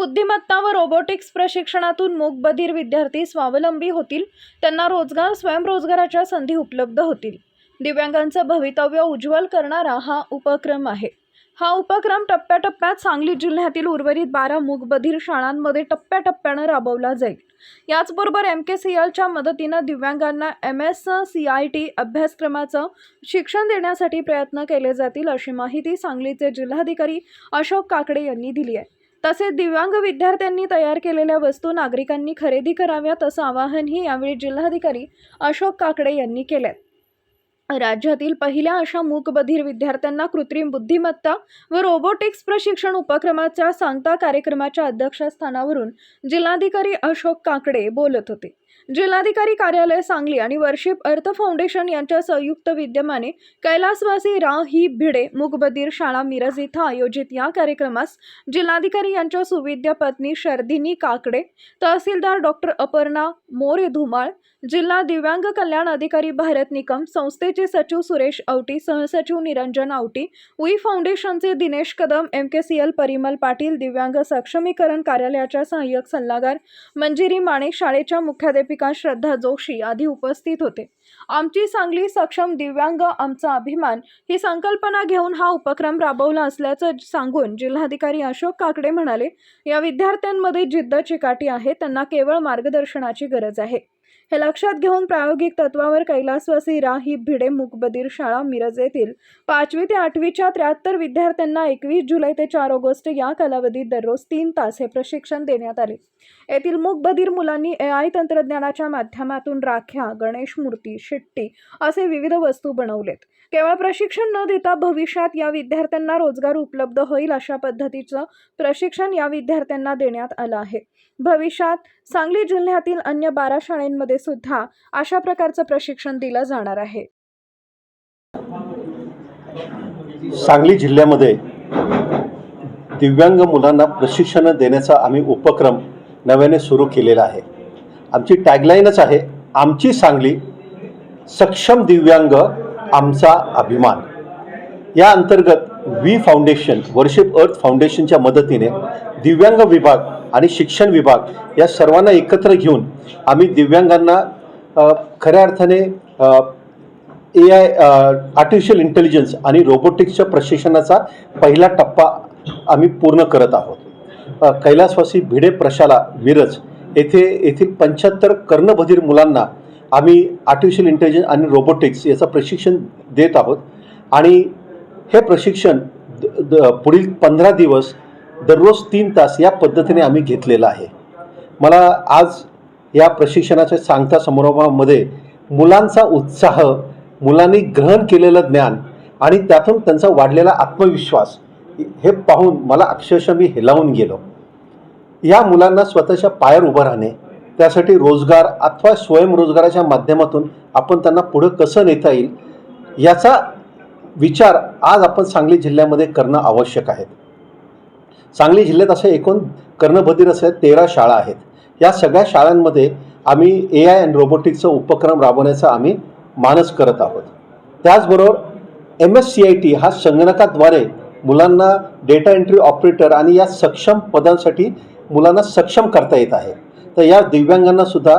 बुद्धिमत्ता व रोबोटिक्स प्रशिक्षणातून मूकबधीर विद्यार्थी स्वावलंबी होतील त्यांना रोजगार स्वयंरोजगाराच्या संधी उपलब्ध होतील. दिव्यांगांचं भवितव्य उज्ज्वल करणारा हा उपक्रम आहे. हा उपक्रम टप्प्याटप्प्यात सांगली जिल्ह्यातील उर्वरित बारा मूकबधीर शाळांमध्ये टप्प्याटप्प्यानं राबवला जाईल. याचबरोबर एम के सी एलच्या मदतीनं दिव्यांगांना M S C I T अभ्यासक्रमाचं शिक्षण देण्यासाठी प्रयत्न केले जातील अशी माहिती सांगलीचे जिल्हाधिकारी अशोक काकडे यांनी दिली आहे. तसेच दिव्यांग विद्यार्थ्यांनी तयार केलेल्या वस्तू नागरिकांनी खरेदी कराव्यात असं आवाहनही यावेळी जिल्हाधिकारी अशोक काकडे यांनी केलं राज्यातील पहिल्या अशा मूकबधीर विद्यार्थ्यांना कृत्रिम बुद्धिमत्ता व रोबोटिक्स प्रशिक्षण उपक्रमाच्या सांगता कार्यक्रमाच्या अध्यक्षस्थानावरून जिल्हाधिकारी अशोक काकडे बोलत होते. जिल्हाधिकारी कार्यालय सांगली आणि वर्षिप अर्थ फाउंडेशन यांच्या संयुक्त विद्यमाने कैलासवासी रा ही भिडे मुकबदीर शाळा मिरज इथं आयोजित या कार्यक्रमास जिल्हाधिकारी यांच्या सुविद्य पत्नी शर्दिनी काकडे तहसीलदार डॉक्टर अपर्णा मोरे धुमाळ जिल्हा दिव्यांग कल्याण अधिकारी भारत निकम संस्थेचे सचिव सुरेश आवटी सहसचिव निरंजन आवटी उई फाउंडेशनचे Dinesh Kadam M K C L Parimal Patil दिव्यांग सक्षमीकरण कार्यालयाच्या सहाय्यक सल्लागार मंजिरी माणे शाळेच्या प्राध्यापिका श्रद्धा जोशी आदी उपस्थित होते. आमची सांगली सक्षम दिव्यांग आमचा अभिमान ही संकल्पना घेऊन हा उपक्रम राबवला असल्याचं सांगून जिल्हाधिकारी अशोक काकडे म्हणाले या विद्यार्थ्यांमध्ये जिद्द चिकाटी आहे त्यांना केवळ मार्गदर्शनाची गरज आहे. हे लक्षात घेऊन प्रायोगिक तत्वावर कैलासवासी रा ही भिडे मुकबदीर शाळा मिरज येथील पाचवी ते आठवीच्या त्र्याहत्तर विद्यार्थ्यांना एकवीस जुलै ते चार ऑगस्ट या कालावधीत दररोज तीन तास हे प्रशिक्षण देण्यात आले. येथील मुकबदीर मुलांनी ए आय तंत्रज्ञानाच्या माध्यमातून राख्या गणेश मूर्ती शिट्टी असे विविध वस्तू बनवलेत. केवळ प्रशिक्षण न देता भविष्यात या विद्यार्थ्यांना रोजगार उपलब्ध होईल अशा पद्धतीचं प्रशिक्षण या विद्यार्थ्यांना देण्यात आलं आहे. भविष्यात सांगली जिल्ह्यातील अन्य बारा शाळेंमध्ये सुद्धा अशा प्रकारचं प्रशिक्षण दिलं जाणार आहे. सांगली जिल्ह्यामध्ये दिव्यांग मुलांना प्रशिक्षण देण्याचा आम्ही उपक्रम नव्याने सुरू केलेला आहे. आमची टॅगलाईनच आहे आमची सांगली सक्षम दिव्यांग आमचा अभिमान. या अंतर्गत वी फाउंडेशन वर्शिप अर्थ फाउंडेशनच्या मदतीने दिव्यांग विभाग आणि शिक्षण विभाग या सर्वांना एकत्र घेऊन आम्ही दिव्यांगांना खऱ्या अर्थाने ए आय आर्टिफिशियल इंटेलिजन्स आणि रोबोटिक्सच्या प्रशिक्षणाचा पहिला टप्पा आम्ही पूर्ण करत आहोत. कैलासवासी भिडे प्रशाला मिरज येथे येथील पंच्याहत्तर कर्णबधीर मुलांना आम्ही आर्टिफिशियल इंटेलिजन्स आणि रोबोटिक्स याचं प्रशिक्षण देत आहोत. आणि हे प्रशिक्षण द- द- पुढील पंधरा दिवस दररोज तीन तास या पद्धतीने आम्ही घेतलेलं आहे. मला आज या प्रशिक्षणाच्या सांगता समारंभामध्ये मुलांचा उत्साह मुलांनी ग्रहण केलेलं ज्ञान आणि त्यातून त्यांचा वाढलेला आत्मविश्वास हे पाहून मला अक्षरशः मी हेलावून गेलो. या मुलांना स्वतःच्या पायावर उभं राहणे त्यासाठी रोजगार अथवा स्वयंरोजगाराच्या माध्यमातून आपण त्यांना पुढं कसं नेता येईल याचा विचार आज आपण सांगली जिल्ह्यामध्ये करणं आवश्यक आहे. सांगली जिल्ह्यात असे एकूण कर्णबधीर असे तेरा शाळा आहेत. या सगळ्या शाळांमध्ये आम्ही ए आय अँड रोबोटिक्सचा उपक्रम राबवण्याचा आम्ही मानस करत आहोत. त्याचबरोबर M S C I T हा संगणकाद्वारे मुलांना डेटा एंट्री ऑपरेटर आणि या सक्षम पदांसाठी मुलांना सक्षम करता येत आहे. तर या दिव्यांगांना सुद्धा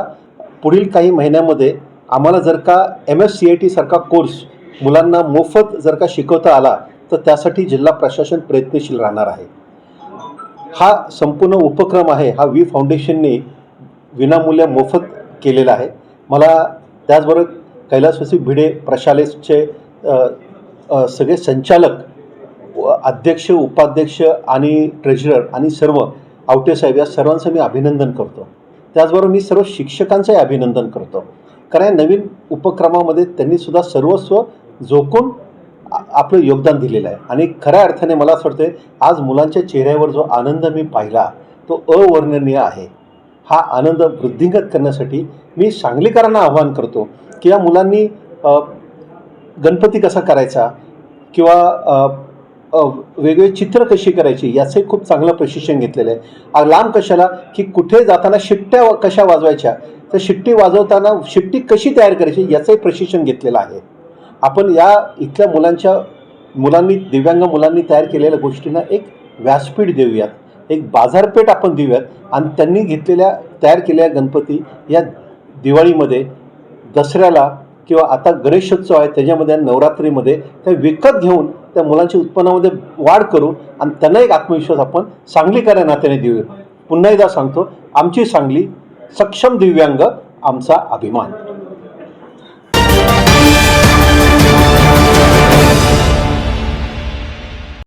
पुढील काही महिन्यामध्ये आम्हाला जर का एम एस सी आय टीसारखा कोर्स मुलांना मोफत जर का शिकवता आला तर त्यासाठी जिल्हा प्रशासन प्रयत्नशील राहणार आहे. हा संपूर्ण उपक्रम आहे हा वी फाउंडेशनने विनामूल्य मोफत केलेला आहे. मला त्याचबरोबर कैलासवासी भिडे प्रशालेचे सगळे संचालक अध्यक्ष उपाध्यक्ष आणि ट्रेझरर आणि सर्व आवटे साहेब या सर्वांचं मी अभिनंदन करतो. त्याचबरोबर मी सर्व शिक्षकांचंही अभिनंदन करतो. कारण या नवीन उपक्रमामध्ये त्यांनीसुद्धा सर्वस्व जोखून आपलं योगदान दिलेलं आहे. आणि खऱ्या अर्थाने मला असं वाटतं आज मुलांच्या चेहऱ्यावर जो आनंद मी पाहिला तो अवर्णनीय आहे. हा आनंद वृद्धिंगत करण्यासाठी मी सांगलीकरांना आवाहन करतो की या मुलांनी गणपती कसा करायचा किंवा वेगवेगळे चित्र कशी करायची याचंही खूप चांगलं प्रशिक्षण घेतलेलं आहे. लांब कशाला? की कुठे जाताना शिट्ट्या कशा वाजवायच्या? तर शिट्टी वाजवताना शिट्टी कशी तयार करायची याचंही प्रशिक्षण घेतलेलं आहे. आपण या इथल्या मुलांच्या मुलांनी दिव्यांग मुलांनी तयार केलेल्या गोष्टींना एक व्यासपीठ देऊयात. एक बाजारपेठ आपण देऊयात. आणि त्यांनी घेतलेल्या तयार केलेल्या गणपती या दिवाळीमध्ये दसऱ्याला किंवा आता गणेशोत्सव आहे त्याच्यामध्ये नवरात्रीमध्ये त्या विकत घेऊन त्या मुलांच्या उत्पन्नामध्ये वाढ करू आणि त्यांना एक आत्मविश्वास आपण सांगलीकऱ्या नात्याने देऊ पुन्हा एकदा सांगतो आमची सांगली सक्षम दिव्यांग आमचा अभिमान.